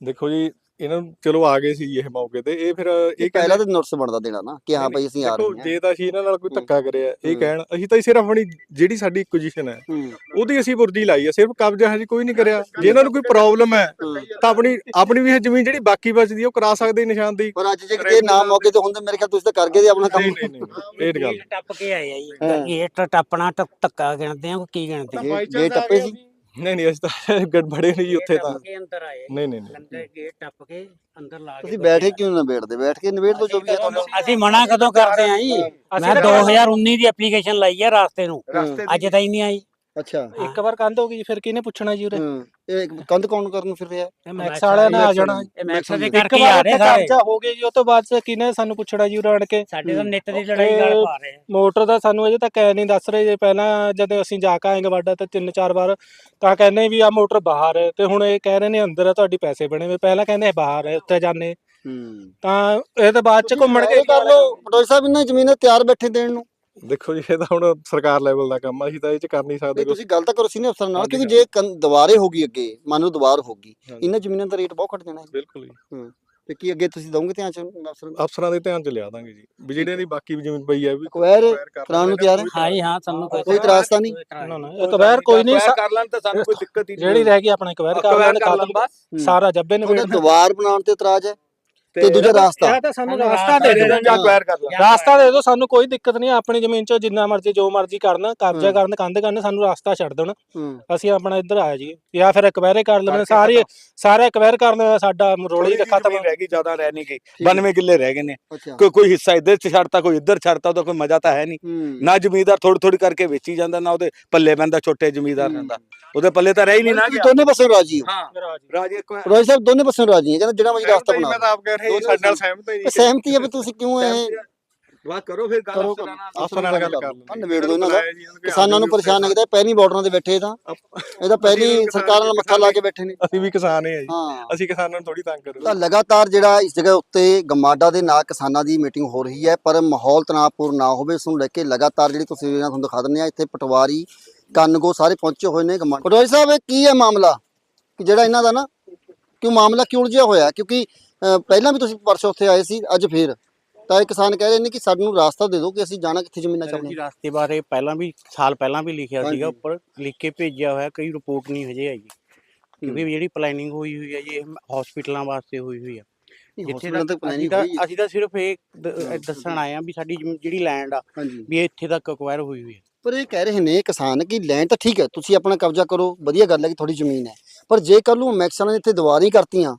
ਦੇਖੋ ਜੀ ਇਹਨਾਂ ਨੂੰ ਚਲੋ ਆ ਗਏ ਸੀ ਜੀ ਇਹ ਮੌਕੇ ਤੇ ਇਹ ਫਿਰ ਇਹ ਇਹ ਪਹਿਲਾਂ ਤਾਂ ਨੋਟਿਸ ਬਣਦਾ ਦੇਣਾ ਨਾ ਕਿ ਹਾਂ ਭਾਈ ਅਸੀਂ ਆ ਰਹੇ ਹਾਂ ਜੇ ਤਾਂ ਅਸੀਂ ਇਹਨਾਂ ਨਾਲ ਕੋਈ ਹੂੰ। ਧੱਕਾ ਕਰਿਆ ਇਹ ਹੂੰ। ਕਹਿਣ ਅਸੀਂ ਤਾਂ ਸਿਰਫ ਆਪਣੀ ਜਿਹੜੀ ਸਾਡੀ ਐਕੁਜੀਸ਼ਨ ਹੈ ਹੂੰ ਉਹਦੀ ਅਸੀਂ ਬੁਰਜੀ ਲਾਈ ਆ ਸਿਰਫ ਕਬਜ਼ਾ ਹਜੇ ਕੋਈ ਨਹੀਂ ਕਰਿਆ ਜੇ ਇਹਨਾਂ ਨੂੰ ਕੋਈ ਪ੍ਰੋਬਲਮ ਹੈ ਹੂੰ। ਤਾਂ ਆਪਣੀ ਆਪਣੀ ਵੀ ਇਹ ਜ਼ਮੀਨ ਜਿਹੜੀ ਬਾਕੀ ਬਚਦੀ ਹੈ ਉਹ ਕਰਾ ਸਕਦੇ ਨਿਸ਼ਾਨਦੇਹੀ ਪਰ ਅੱਜ ਜੇ ਕਿਤੇ ਨਾ ਮੌਕੇ ਤੇ ਹੁੰਦੇ ਮੇਰੇ ਖਿਆਲ ਤੁਸੀਂ ਤਾਂ ਕਰ ਗਏ ਆਪਣਾ ਕੰਮ ਨਹੀਂ ਨਹੀਂ ਇਹ ਗੱਲ ਟੱਪ ਕੇ ਆਏ ਆ ਜੀ ਹਾਂ। ਗੇਟ ਟੱਪਣਾ ਟੱਪ- ਧੱਕਾ ਗਿਣਦੇ ਆ ਕੋਈ ਕੀ ਗਿਣਦੇ ਗੇਟ ਟੱਪੇ ਸੀ ਨਹੀਂ ਨਹੀਂ ਅਸੀਂ ਤਾਂ ਗੜਬੜੇ ਨਹੀਂ ਜੀ ਉੱਥੇ ਤਾਂ। ਟੱਪ ਕੇ ਅੰਦਰ ਆਏ। ਨਹੀਂ ਨਹੀਂ ਨਹੀਂ। ਅੰਦਰ ਗੇਟ ਟੱਪ ਕੇ ਅੰਦਰ ਲਾ ਕੇ ਤੁਸੀਂ ਬੈਠੇ ਕਿਉਂ ਨਾ ਬੈਠਦੇ ਬੈਠ ਕੇ ਨਿਬੇੜ ਦੋ ਜੋ ਵੀ ਹੈ ਅਸੀਂ ਮਨਾ ਕਦੋਂ ਕਰਦੇ ਆ ਜੀ? ਮੈਂ 2019 ਦੀ ਐਪਲੀਕੇਸ਼ਨ ਲਾਈ ਆ ਰਾਸਤੇ ਨੂੰ। ਹੂੰ। ਅੱਜ ਤਾਂ ਹੀ ਨਹੀਂ ਆਈ। ਅੱਛਾ। ਇੱਕ ਵਾਰ ਕੰਧ ਹੋ ਗਈ ਜੀ, ਫਿਰ ਕਿਹਨੇ ਪੁੱਛਣਾ ਜੀ ਉਰੇ? ਹੂੰ ਇਹ ਕੰਧ ਕੌਣ ਕਰਨ ਫਿਰ ਰਿਹਾ? ਇਹ ਮੈਕਸ ਵਾਲਿਆਂ ਨੇ ਆ ਜਾਣਾ। ਇਹ ਮੈਕਸ ਦੇ ਇੱਕ ਕਰਕੇ ਵਾਰ ਆ ਰਹੇ ਇੱਥੇ ਸਾਰੇ ਕਬਜ਼ਾ ਹੋ ਗਿਆ ਜੀ ਉਹ ਤੋਂ ਬਾਅਦ 'ਚ ਕਿਹਨੇ ਸਾਨੂੰ ਪੁੱਛਣਾ ਜੀ ਉਰੇ ਆਣ ਕੇ? ਸਾਡੇ ਤਾਂ ਨਿੱਤ ਦੀ ਲੜਾਈ ਗੱਲ ਪਾ ਰਹੇ ਮੋਟਰ ਦਾ ਸਾਨੂੰ ਅਜੇ ਤੱਕ ਐ ਨਹੀਂ ਦੱਸ ਰਹੇ ਜੇ ਪਹਿਲਾਂ ਜਦੋਂ ਅਸੀਂ ਜਾ ਕੇ ਆਏ ਗਵਾਡਾ ਤੇ ਤਿੰਨ ਚਾਰ ਵਾਰ ਤਾਂ ਕਹਿੰਦੇ ਵੀ ਆ ਮੋਟਰ ਬਾਹਰ ਹੈ ਤੇ ਹੁਣ ਇਹ ਕਹਿ ਰਹੇ ਨੇ ਅੰਦਰ ਹੈ ਤੁਹਾਡੀ ਪੈਸੇ ਬਣੇ ਹੋਏ। ਪਹਿਲਾਂ ਕਹਿੰਦੇ ਬਾਹਰ ਹੈ ਉੱਥੇ ਜਾਣੇ ਹੂੰ। ਤਾਂ ਇਹ ਤਾਂ ਬਾਅਦ ਚ ਘੁੰਮਣ ਕੇ ਕਰ ਲਓ ਪਟੋਈ ਸਾਹਿਬ ਇਹਨਾਂ ਜ਼ਮੀਨਾਂ ਤਿਆਰ ਬੈਠੇ ਦੇਣ ਨੂੰ। ਦੇਖੋ ਜੀ ਇਹ ਤਾਂ ਹੁਣ ਸਰਕਾਰ ਲੈਵਲ ਦਾ ਕੰਮ ਆ ਅਸੀਂ ਤਾਂ ਇਹ ਚ ਕਰ ਨਹੀਂ ਸਕਦੇ ਨਹੀਂ ਤੁਸੀਂ ਗੱਲ ਤਾਂ ਕਰੋ ਸੀਨੀਅਰ ਅਫਸਰ ਨਾਲ ਕਿਉਂਕਿ ਜੇ ਕੰ- ਦੁਬਾਰੇ ਹੋ ਗਈ ਅੱਗੇ ਮੰਨ ਲਓ ਦੁਬਾਰ ਹੋ ਗਈ ਹਾਂਜੀ। ਇਹਨਾਂ ਜ਼ਮੀਨਾਂ ਦਾ ਰੇਟ ਬਹੁਤ ਘਟ ਜਾਣਾ ਹੈ। ਬਿਲਕੁਲ ਜੀ। ਤੇ ਕੀ ਅੱਗੇ ਤੁਸੀਂ ਦਵੋਗੇ ਧਿਆਨ ਚ ਅਫਸਰ ਨੂੰ? ਅਫਸਰਾਂ ਦੇ ਧਿਆਨ ਚ ਲਿਆ ਦਾਂਗੇ ਜੀ। ਵੀ ਜਿਹੜੇ ਦੀ ਬਾਕੀ ਵੀ ਜ਼ਮੀਨ ਪਈ ਆ ਵੀ ਅਕਵਾਇਰ acquire ਕਰ ਕਰਾਉਣ ਨੂੰ ਲੈਣ, ਤਿਆਰ ਹੈ? ਕੋਈ ਹਾਂ ਜੀ ਹਾਂ ਸਾਨੂੰ ਕੋਈ ਇਤਰਾਜ਼ ਤਾਂ ਨਹੀਂ? ਨਾ ਨਾ ਇੱਕ ਵਾਰ ਕੋਈ ਨਹੀਂ ਸਾ- ਕਰ ਲੈਣ ਤਾਂ ਸਾਨੂੰ ਕੋਈ ਦਿੱਕਤ ਹੀ ਨਹੀਂ ਜਿਹੜੀ ਰਹਿ ਗਈ ਆਪਣਾ ਇੱਕ ਵਾਰ ਕਰ Acquire ਲੈਣ ਕਰ ਲੈਣ ਖਤਮ। ਸਾਰਾ ਜੱਬੇ ਨੇ ਉਹਦਾ ਦੁਬਾਰ ਬਣਾਉਣ ਤੇ ਇਤਰਾਜ਼ ਹੈ? ਤੇ ਦੂਜਾ ਰਾਸਤਾ। ਇਹ ਤਾਂ ਸਾਨੂੰ ਰਾਸਤਾ ਦੇ ਦਿਓ। ਜਾਂ acquire ਕਰ ਲੈਣ ਰਾਸਤਾ ਦੇ ਦਿਓ ਸਾਨੂੰ ਕੋਈ ਦਿੱਕਤ ਨਹੀਂ ਆਪਣੀ ਜ਼ਮੀਨ 'ਚ ਜਿੰਨਾ ਮਰਜ਼ੀ ਜੋ ਮਰਜ਼ੀ ਕਰਨ ਕਬਜ਼ਾ। ਕਰਨ ਕੰਧ ਕਰਨ ਸਾਨੂੰ ਰਾਸਤਾ ਛੱਡ ਦੇਣ। ਅਸੀਂ ਆਪਣਾ ਇੱਧਰ ਆ ਜੀ। ਜਾਂ ਫਿਰ ਐਕਵਾਇਰ ਕਰ ਲੈਣ ਸਾਰੀ। ਸਾਰਾ ਐਕਵਾਇਰ ਕਰਨ ਦਾ ਸਾਡਾ ਰੋਲੀ ਜਿਹੀ ਖਤਮ ਰਹਿ ਗਈ ਜ਼ਿਆਦਾ ਰਹਿ ਨਹੀਂ ਗਈ। ਠੀਕ। ਹੈ। 92 ਕਿੱਲੇ ਰਹਿ ਗਏ ਨੇ। ਕੋਈ ਕੋਈ ਹਿੱਸਾ ਇੱਧਰ ਚ ਛੱਡਤਾ ਕੋਈ ਇੱਧਰ ਛੱਡਤਾ ਉਹਦਾ ਕੋਈ ਮਜ਼ਾ ਤਾਂ ਹੈ ਨਹੀਂ। ਨਾ ਜ਼ਮੀਂਦਾਰ ਥੋੜੀ ਥੋੜੀ ਕਰਕੇ ਵੇਚੀ ਜਾਂਦਾ ਨਾ ਉਹਦੇ ਪੱਲੇ ਪੈਂਦਾ ਛੋਟੇ ਜ਼ਮੀਂਦਾਰ ਰਹਿੰਦਾ। ਉਹਦੇ ਪੱਲੇ ਤਾਂ ਰਹਿ ਹੀ ਨਹੀਂ ਨਾ ਦੋਨੇ ਪਾਸੇ ਰਾਜੀ ਹੋ? ਰਾਜੀ। ਇੱਕ ਪਟੋਈ ਸਾਹਿਬ ਦੋਨੇ ਪਾਸੇ ਰਾਜੀ ਹੈ ਕਹਿੰਦਾ ਜਿਹੜਾ ਮਰਜ਼ੀ ਰਾਸਤਾ ਮੈਂ ਬਣਾ ਤਾਂ ਆਪ ਕਹਿ ਜੀ, ਸਾਡੇ ਨਾਲ ਸਹਿਮਤ ਹੈ ਜੀ। ਸਹਿਮਤੀ ਹੈ ਵੀ ਤੁਸੀਂ ਕਿਉਂ ਇਹ ਬਾਤ ਕਰੋ ਫਿਰ ਗੱਲ ਕਰੋ ਅਫਸਰਾਂ ਨਾਲ। ਗੱਲ ਕਰ ਹਾਂ, ਨਿਬੇੜ ਦਾ। ਇਹਨਾਂ ਦੇ। ਕਿਸਾਨਾਂ ਨੂੰ ਪਰੇਸ਼ਾਨ ਲੱਗਦਾ ਪਹਿਲੀ ਬਾਰਡਰਾਂ ਤੇ ਬੈਠੇ ਤਾਂ। ਇਹ ਤਾਂ ਪਹਿਲੀ ਸਰਕਾਰ ਨਾਲ ਮੱਥਾ ਲਾ ਕੇ ਬੈਠੇ ਨੇ। ਅਸੀਂ ਵੀ ਕਿਸਾਨ ਹੀ ਆ ਜੀ ਅਸੀਂ ਕਿਸਾਨਾਂ ਨੂੰ ਥੋੜੀ ਤੰਗ ਕਰੋ ਤਾਂ ਲਗਾਤਾਰ ਜਿਹੜਾ ਇਸ ਜਗ੍ਹਾ ਉੱਤੇ ਗਮਾਡਾ ਦੇ ਨਾਲ ਕਿਸਾਨਾਂ ਦੀ ਮੀਟਿੰਗ ਹੋ ਰਹੀ ਹੈ ਪਰ ਮਾਹੌਲ ਤਣਾਅਪੂਰਨ ਨਾ ਹੋਵੇ ਇਸ ਨੂੰ ਲੈ ਕੇ ਲਗਾਤਾਰ ਜਿਹੜੀ ਤਸਵੀਰਾਂ ਤੁਹਾਨੂੰ ਦਿਖਾ ਦਿੰਦੇ ਆ ਇੱਥੇ ਪਟਵਾਰੀ ਕੰਨਗੋ ਸਾਰੇ ਪਹੁੰਚੇ ਹੋਏ ਨੇ ਗਮਾਡਾ। ਪਟਵਾਰੀ ਸਾਹਿਬ ਇਹ ਕੀ ਹੈ ਮਾਮਲਾ? ਕਿ ਜਿਹੜਾ ਇਹਨਾਂ ਦਾ ਨਾ ਕਿਉਂ ਮਾਮਲਾ ਕਿਉਂ ਉਲਝਿਆ ਹੋਇਆ? ਕਿਉਂਕਿ ਪਹਿਲਾਂ ਵੀ ਤੁਸੀਂ ਪਰਸੋਂ ਉੱਥੇ ਆਏ ਸੀ ਅੱਜ ਫੇਰ। ਤਾਂ ਇਹ ਕਿਸਾਨ ਕਹਿ ਰਹੇ ਨੇ ਕਿ ਸਾਨੂੰ ਰਾਸਤਾ ਦੇ ਦਿਓ ਕਿ ਅਸੀਂ ਜਾਣਾ ਕਿੱਥੇ ਜ਼ਮੀਨਾਂ ਚਾਹੁੰਦੇ ਰਸਤੇ ਬਾਰੇ ਪਹਿਲਾਂ ਵੀ ਸਾਲ ਪਹਿਲਾਂ ਵੀ ਲਿਖਿਆ। ਸੀਗਾ ਉੱਪਰ ਲਿਖ ਕੇ ਭੇਜਿਆ ਹੋਇਆ ਕਈ ਰਿਪੋਰਟ ਨਹੀਂ ਹਜੇ ਆਈ। ਕਿਉਂਕਿ ਜਿਹੜੀ ਪਲੈਨਿੰਗ ਹੋਈ ਹੋਈ ਹੈ ਜੀ ਇਹ ਹਸਪੀਟਲਾਂ ਵਾਸਤੇ ਹੋਈ ਹੋਈ ਆ ਜਿੱਥੇ ਤੱਕ ਪਲੈਨਿੰਗ ਹੋਈ ਹੈ। ਅਸੀਂ ਤਾਂ ਸਿਰਫ ਇਹ ਦੱਸਣ ਆਏ ਆ ਵੀ ਸਾਡੀ ਜਿਹੜੀ ਲੈਂਡ ਆ ਵੀ ਇਹ ਇੱਥੇ ਤੱਕ ਅਕਵਾਇਰ ਹੋਈ ਹੋਈ ਹੈ। ਪਰ ਇਹ ਕਹਿ ਰਹੇ ਨੇ ਕਿਸਾਨ ਕਿ ਲੈਣ ਤਾਂ ਠੀਕ ਹੈ ਤੁਸੀਂ ਆਪਣਾ ਕਬਜ਼ਾ ਕਰੋ ਵਧੀਆ ਗੱਲ ਹੈ ਕਿ ਥੋੜੀ ਜ਼ਮੀਨ ਹੈ। ਪਰ ਜੇ ਕੱਲ ਨੂੰ ਮੈਕਸਾਂ ਨੇ ਇੱਥੇ ਦੀਵਾਰਾਂ ਹੀ ਕਰਤੀਆਂ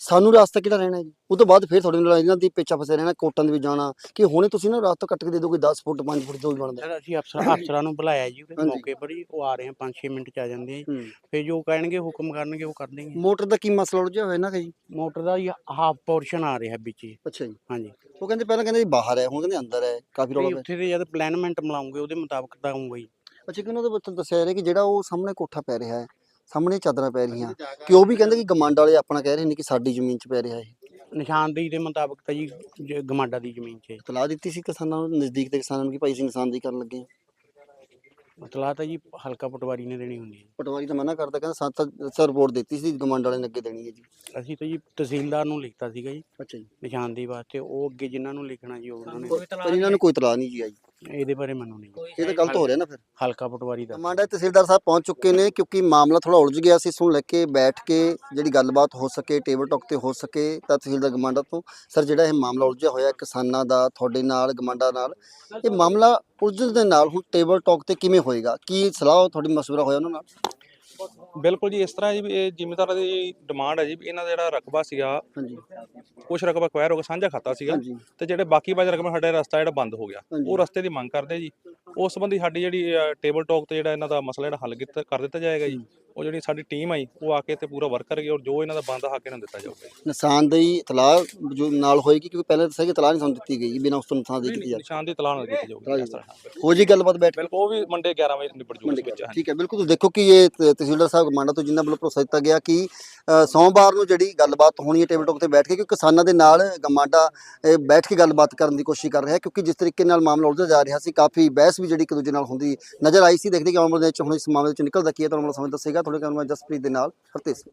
ਸਾਨੂੰ ਰਾਸਤਾ ਕਿਹੜਾ ਰਹਿਣਾ ਜੀ? ਉਹ ਤੋਂ ਬਾਅਦ ਫਿਰ ਤੁਹਾਡੇ ਨਾਲ ਇਹਨਾਂ ਦੀ ਪੇਚਾ ਫਸੇ ਰਹਿਣਾ ਕੋਰਟਾਂ ਦੇ ਵਿੱਚ ਜਾਣਾ ਕਿ ਹੁਣੇ ਤੁਸੀਂ ਨਾ ਰਾਸਤਾ ਕੱਟ ਕੇ ਦੇ ਦੋਗੇ 10 ਫੁੱਟ 5 ਫੁੱਟ ਜੋ ਵੀ ਬਣਦਾ। ਸਰ ਅਸੀਂ ਅਫਸਰ ਅਫਸਰਾਂ ਨੂੰ ਬੁਲਾਇਆ ਜੀ ਉਹਦੇ। ਮੌਕੇ ਪਰ ਹੀ ਉਹ ਆ ਰਹੇ ਆ 5-6 ਮਿੰਟ ਚ ਆ ਜਾਂਦੇ ਆ ਜੀ। ਫਿਰ ਜੋ ਕਹਿਣਗੇ ਹੁਕਮ ਕਰਨਗੇ ਉਹ ਕਰ ਦੇਣਗੇ। ਮੋਟਰ ਦਾ ਕੀ ਮਸਲਾ ਉਲਝਿਆ ਹੋਇਆ ਦਾ ਜੀ? ਮੋਟਰ ਦਾ ਜੀ ਹਾਫ ਪੋਰਸ਼ਨ ਆ ਰਿਹਾ ਵਿੱਚ ਜੀ ਅੱਛਾ ਜੀ। ਹਾਂਜੀ। ਉਹ ਕਹਿੰਦੇ ਪਹਿਲਾਂ ਕਹਿੰਦੇ ਜੀ ਬਾਹਰ ਹੈ ਹੁਣ ਕਹਿੰਦੇ ਅੰਦਰ ਹੈ ਕਾਫੀ ਰੌਲਾ ਪਿਆ। ਉੱਥੇ ਦੇ ਜਦ ਪਲੈਨਮੈਂਟ ਮਿਲਾਉਂਗੇ ਉਹਦੇ ਮੁਤਾਬਕ ਤਾਂ ਆਊਗਾ ਜੀ। ਅੱਛਾ ਕਿ ਉਹਨਾਂ ਦੇ ਦੱਸਿਆ ਜਾ ਰਿਹਾ ਕਿ ਜਿਹੜਾ ਉਹ ਸਾਹਮਣੇ ਕੋਠਾ ਪੈ ਰਿਹਾ ਹੈ ਸਾਹਮਣੇ ਚਾਦਰਾਂ ਪੈ ਰਹੀਆਂ। ਕਿ ਉਹ ਵੀ ਕਹਿੰਦੇ ਕਿ ਗਮਾਂਡ ਵਾਲੇ ਆਪਣਾ ਕਹਿ ਰਹੇ ਨੇ ਕਿ ਸਾਡੀ ਜ਼ਮੀਨ 'ਚ ਪੈ ਰਿਹਾ ਹੈ ਨਿਸ਼ਾਨਦੇਹੀ ਦੇ ਮੁਤਾਬਕ ਤਾਂ ਜੀ ਜ- ਗਮਾਡਾ ਦੀ ਜ਼ਮੀਨ 'ਚ ਹੈ। ਤਲਾਹ ਦਿੱਤੀ ਸੀ ਕਿਸਾਨਾਂ ਨੂੰ ਨਜ਼ਦੀਕ ਦੇ ਕਿਸਾਨਾਂ ਨੂੰ ਕਿ ਭਾਈ ਅਸੀਂ ਨਿਸ਼ਾਨਦੇਹੀ ਕਰਨ ਲੱਗੇ ਹਾਂ। ਇਤਲਾਹ ਤਾਂ ਜੀ ਹਲਕਾ ਪਟਵਾਰੀ ਨੇ ਦੇਣੀ ਹੁੰਦੀ ਹੈ। ਪਟਵਾਰੀ ਤਾਂ ਮਨਾ ਕਰਦਾ ਕਹਿੰਦਾ ਸੱਤ ਸਰ ਰਿਪੋਰਟ ਦਿੱਤੀ ਸੀ ਗਮਾਂਡ ਵਾਲੇ ਨੇ ਅੱਗੇ ਦੇਣੀ ਹੈ ਜੀ। ਅਸੀਂ ਤਾਂ ਜੀ ਤਹਿਸੀਲਦਾਰ ਨੂੰ ਲਿਖਤਾ ਸੀਗਾ ਜੀ। ਅੱਛਾ ਜੀ। ਨਿਸ਼ਾਨਦੇਹੀ ਵਾਸਤੇ ਉਹ ਅੱਗੇ ਜਿਨ੍ਹਾਂ ਨੂੰ ਲਿਖਣਾ ਜੀ ਉਹਨਾਂ ਨੇ ਪਰ ਇਹਨਾਂ ਨੂੰ ਕੋਈ ਤਲਾਹ ਨਹੀਂ ਜੀ ਆਈ। ਇਹਦੇ ਬਾਰੇ ਮੈਨੂੰ ਨਹੀਂ। ਇਹ ਤਾਂ ਗਲਤ ਹੋ ਰਿਹਾ ਨਾ ਫਿਰ। ਹਲਕਾ ਪਟਵਾਰੀ ਦਾ। ਕਮਾਂਡਾ ਤਹਿਸੀਲਦਾਰ ਸਾਹਿਬ ਪਹੁੰਚ ਚੁੱਕੇ ਨੇ ਕਿਉਂਕਿ ਮਾਮਲਾ ਥੋੜਾ ਉਲਝ ਗਿਆ ਸੀ। ਨੂੰ ਲੈ ਕੇ ਬੈਠ ਕੇ ਜਿਹੜੀ ਗੱਲਬਾਤ ਹੋ ਸਕੇ ਟੇਬਲ ਟਾਕ ਤੇ ਹੋ ਸਕੇ ਤਾਂ ਤਹਿਸੀਲਦਾਰ ਗਮਾਂਡਾ ਤੋਂ। ਸਰ ਜਿਹੜਾ ਇਹ ਮਾਮਲਾ ਉਲਝਿਆ ਹੋਇਆ ਕਿਸਾਨਾਂ ਦਾ ਤੁਹਾਡੇ ਨਾਲ ਗਮਾਂਡਾ ਨਾਲ ਇਹ ਮਾਮਲਾ ਉਲਝਣ ਦੇ ਨਾਲ ਹੁਣ ਟੇਬਲ ਟਾਕ ਤੇ ਕਿਵੇਂ ਹੋਏਗਾ? ਕੀ ਸਲਾਹ ਤੁਹਾਡੀ ਮਸ਼ਵਰਾ ਹੋਇਆ ਉਹਨਾਂ ਨਾਲ? ਬਿਲਕੁਲ ਜੀ ਇਸ ਤਰ੍ਹਾਂ ਜੀ ਵੀ ਇਹ ਜ਼ਿਮੀਂਦਾਰਾਂ ਦੀ ਡਿਮਾਂਡ ਹੈ ਜੀ ਵੀ ਇਹਨਾਂ ਦਾ ਜਿਹੜਾ ਰਕਬਾ ਸੀਗਾ ਹਾਂਜੀ। ਕੁਝ ਰਕਬਾ ਅਕਵਾਇਰ ਹੋ ਗਿਆ ਸਾਂਝਾ ਖਾਤਾ ਸੀਗਾ ਹਾਂਜੀ। ਤੇ ਜਿਹੜੇ ਬਾਕੀ ਬਾਜ ਰਕਮ ਸਾਡੇ ਰਸਤਾ ਜਿਹੜਾ ਬੰਦ ਹੋ ਗਿਆ। ਹਾਂਜੀ। ਉਹ ਰਸਤੇ ਦੀ ਮੰਗ ਕਰਦੇ ਜੀ। ਉਸ ਸੰਬੰਧੀ ਸਾਡੀ ਜਿਹੜੀ ਟੇਬਲ ਟਾਕ ਤੇ ਜਿਹੜਾ ਇਹਨਾਂ ਦਾ ਮਸਲਾ ਜਿਹੜਾ ਹੱਲ ਕੀਤਾ ਕਰ ਦਿੱਤਾ ਜਾਏਗਾ ਜੀ। ਉਹ ਜਿਹੜੀ ਸਾਡੀ ਟੀਮ ਆਈ ਉਹ ਆ ਕੇ ਤੇ ਪੂਰਾ ਵਰਕ ਕਰੇਗੀ ਔਰ ਜੋ ਇਹਨਾਂ ਦਾ ਬੰਦ ਹੱਕ ਇਹਨਾਂ ਨੂੰ ਦਿੱਤਾ ਜਾਊਗਾ। ਨਿਸ਼ਾਨਦੇਹੀ ਇਤਲਾਹ ਜੋ ਨਾਲ ਹੋਏਗੀ ਕਿਉਂਕਿ ਪਹਿਲਾਂ ਦੱਸਿਆ ਕਿ ਇਤਲਾਹ ਨਹੀਂ ਸਾਨੂੰ ਦਿੱਤੀ ਗਈ ਬਿਨਾਂ ਉਸ ਤੋਂ ਨਿਸ਼ਾਨਦੇਹੀ ਕੀਤੀ ਜਾਵੇ ਨਿਸ਼ਾਨ ਦੀ ਤਲਾਹ ਨਾਲ ਕੀਤੀ ਜਾਊਗੀ ਇਸ ਤਰ੍ਹਾਂ। ਹੋ ਜੀ ਗੱਲਬਾਤ ਬੈਠ ਕੇ? ਬਿਲਕੁਲ ਉਹ ਵੀ ਮੰਡੇ 11 ਵਜੇ ਨਿਬੜ ਜੂਗੀ ਵਿੱਚ ਹਾਂਜੀ। ਠੀਕ ਹੈ ਬਿਲਕੁਲ। ਤੁਸੀਂ ਦੇਖੋ ਕਿ ਇਹ ਤ- ਤਹਿਸੀਲਦਾਰ ਸਾਹਿਬ ਕਮਾਂਡਾ ਤੋਂ ਜਿਨ੍ਹਾਂ ਵੱਲੋਂ ਭਰੋਸਾ ਦਿੱਤਾ ਗਿਆ ਕਿ ਅ, ਸੋਮਵਾਰ ਨੂੰ ਜਿਹੜੀ ਗੱਲਬਾਤ ਹੋਣੀ ਹੈ ਟੇਬਲ ਟਾਕ ਤੇ ਬੈਠ ਕੇ ਕਿਉਂਕਿ ਕਿਸਾਨਾਂ ਦੇ ਨਾਲ ਗਮਾਂਡਾ ਇਹ ਬੈਠ ਕੇ ਗੱਲਬਾਤ ਕਰਨ ਦੀ ਕੋਸ਼ਿਸ਼ ਕਰ ਰਿਹਾ ਹੈ ਕਿਉਂਕਿ ਜਿਸ ਤਰੀਕੇ ਨਾਲ ਮਾਮਲਾ ਉਲਝਦਾ ਜਾ ਰਿਹਾ ਸੀ ਕਾਫੀ ਬਹਿਸ ਵੀ ਜਿਹੜੀ ਇੱਕ ਦੂਜੇ ਨਾਲ ਹੁੰਦੀ ਨਜ਼ਰ ਆਈ ਸੀ ਦੇਖਦੇ ਕਿ ਮਾਮਲੇ ਦੇ ਵਿੱਚ ਹੁਣ ਇਸ ਮਾਮਲੇ ਵਿੱਚ ਨਿਕਲਦਾ ਕੀ ਹੈ ਤੁਹਾਨੂੰ ਸਮਝ ਦੱਸੇਗਾ ਤੁਹਾਡੇ ਕੰਮ ਜਸਪ੍ਰੀਤ ਦੇ ਨਾਲ ਹਰਤੇਜ ਸਿੰਘ।